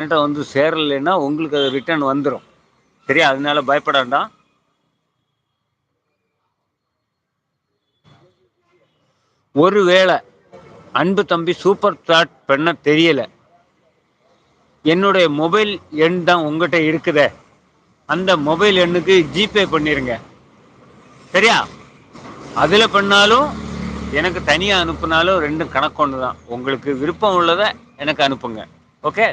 என்ட்ட வந்து சேரலைன்னா உங்களுக்கு அது ரிட்டர்ன் வந்துடும் சரியா? அதனால பயப்பட வேண்டாம். ஒரு வேளை அன்பு தம்பி சூப்பர் சாட் பண்ண தெரியலை. என்னுடைய மொபைல் எண் தான் உங்ககிட்ட இருக்குதே. அந்த மொபைல் எண்ணுக்கு ஜிபே பண்ணிருங்க. சரியா? அதில் பண்ணாலும் எனக்கு தனியாக அனுப்புனாலும் ரெண்டும் கணக்கு ஒன்று தான் உங்களுக்கு விருப்பம் உள்ளதை எனக்கு அனுப்புங்க. ஓகே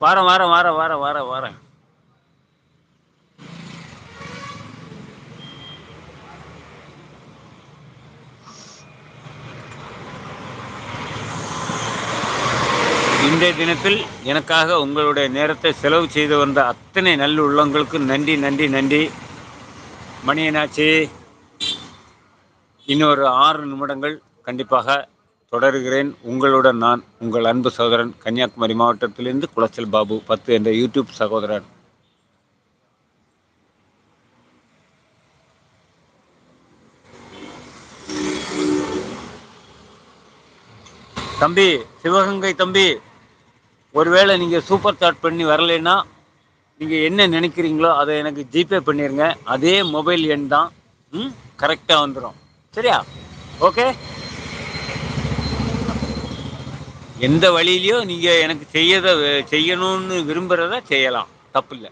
வாரம் வாரம் வாரம் வாரம் வாரம் வாரம். இன்றைய தினத்தில் எனக்காக உங்களுடைய நேரத்தை செலவு செய்து வந்த அத்தனை நல்ல உள்ளங்களுக்கு நன்றி நன்றி நன்றி. மணியனாச்சி இன்னொரு ஆறு நிமிடங்கள் கண்டிப்பாக தொடர்கிறேன். உங்களுடன் நான் உங்கள் அன்பு சகோதரன் கன்னியாகுமரி மாவட்டத்திலிருந்து குளச்சல் பாபு பத்து என்ற யூடியூப் சகோதரன் தம்பி சிவகங்கை தம்பி ஒருவேளை நீங்கள் சூப்பர் சாட் பண்ணி வரலைன்னா நீங்கள் என்ன நினைக்கிறீங்களோ அதை எனக்கு ஜிபே பண்ணிடுங்க அதே மொபைல் எண் தான் ம் கரெக்டாக வந்துடும் சரியா? ஓகே? எந்த வழியிலையோ நீங்கள் எனக்கு செய்யத செய்யணும்னு விரும்புகிறத செய்யலாம். தப்பு இல்லை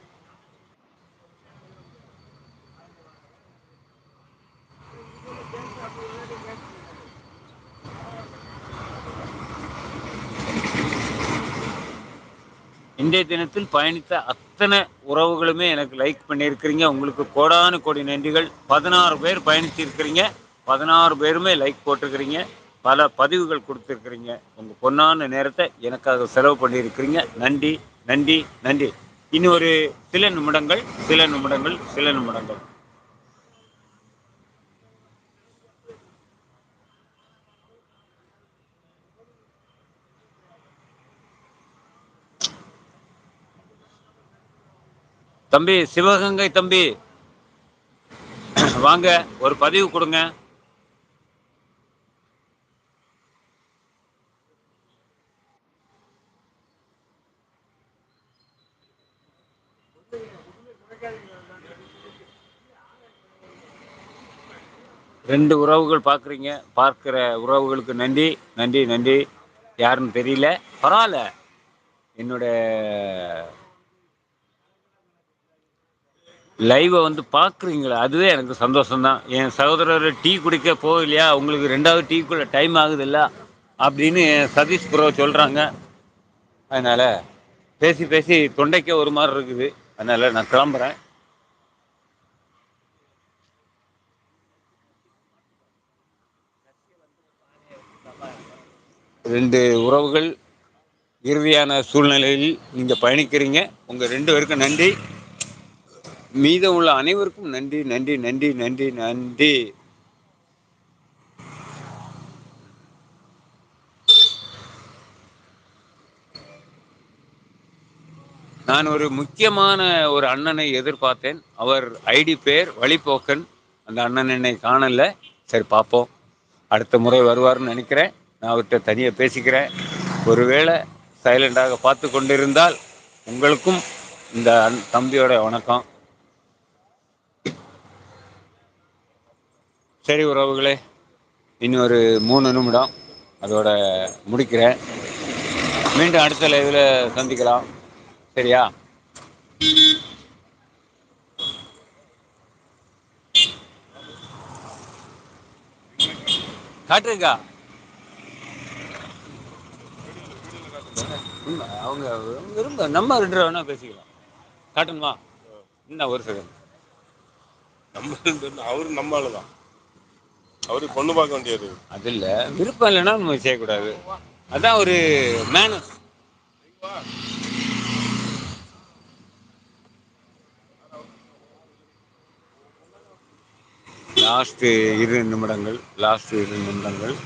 இன்றைய தினத்தில் பயணித்த அத்தனை உறவுகளுமே எனக்கு லைக் பண்ணியிருக்கிறீங்க. உங்களுக்கு கோடானு கோடி நன்றிகள். பதினாறு பேர் பயணிச்சிருக்கிறீங்க. பதினாறு பேருமே லைக் போட்டிருக்கிறீங்க. பல பதிவுகள் கொடுத்துருக்குறீங்க. உங்கள் பொன்னான நேரத்தை எனக்காக செலவு பண்ணியிருக்கிறீங்க. நன்றி நன்றி நன்றி. இனி ஒரு சில நிமிடங்கள் சில நிமிடங்கள் சில நிமிடங்கள். தம்பி சிவகங்கை தம்பி. வாங்க ஒரு பதிவு கொடுங்க. ரெண்டு உறவுகள் பார்க்குறீங்க. பார்க்குற உறவுகளுக்கு நன்றி நன்றி நன்றி. யாருன்னு தெரியல. பரவாயில்ல. என்னோட லைவை வந்து பார்க்குறீங்களா? அதுவே எனக்கு சந்தோஷம்தான். என் சகோதரர் டீ குடிக்க போகலையா? உங்களுக்கு ரெண்டாவது டீக்குள்ள டைம் ஆகுதுல்ல? அப்படின்னு சதீஷ் ப்ரோ சொல்கிறாங்க அதனால் பேசி பேசி தொண்டைக்கே ஒரு மாதிரி இருக்குது. அதனால் நான் கிளம்புறேன். ரெண்டு உறவுகள் இறுதியான சூழ்நிலையில் நீங்கள் பயணிக்கிறீங்க. உங்கள் ரெண்டு பேருக்கும் நன்றி. மீதம் உள்ள அனைவருக்கும் நன்றி நன்றி நன்றி நன்றி நன்றி. நான் ஒரு முக்கியமான ஒரு அண்ணனை எதிர்பார்த்தேன். அவர் ஐடி பேர் வழிபோக்கன் அந்த அண்ணன் என்னை காணல. சரி பார்ப்போம். அடுத்த முறை வருவார்னு நினைக்கிறேன். நான் அவர்கிட்ட தனியாக பேசிக்கிறேன். ஒருவேளை சைலண்டாக பார்த்து கொண்டிருந்தால் உங்களுக்கும் இந்த அன் தம்பியோட வணக்கம். சரி உறவுகளே இன்னும் ஒரு மூணு நிமிடம் அதோட முடிக்கிறேன். மீண்டும் அடுத்த லைவில் சந்திக்கலாம். சரியா? காட்டுருக்கா அவங்க விரும்ப நம்ம ரெண்டு வேணா பேசிக்கலாம். காட்டணுமா என்ன ஒரு செகண்ட் நம்ம ரெண்டு அவரு நம்ம ஆளுதான் அவரு பொண்ணு பார்க்க வேண்டியது. அது இல்லை விருப்பம் இல்லைன்னா நம்ம செய்யக்கூடாது. அதான் ஒரு மேனஸ் லாஸ்ட் இரு நிமிடங்கள் லாஸ்ட் இரு நிமிடங்கள்.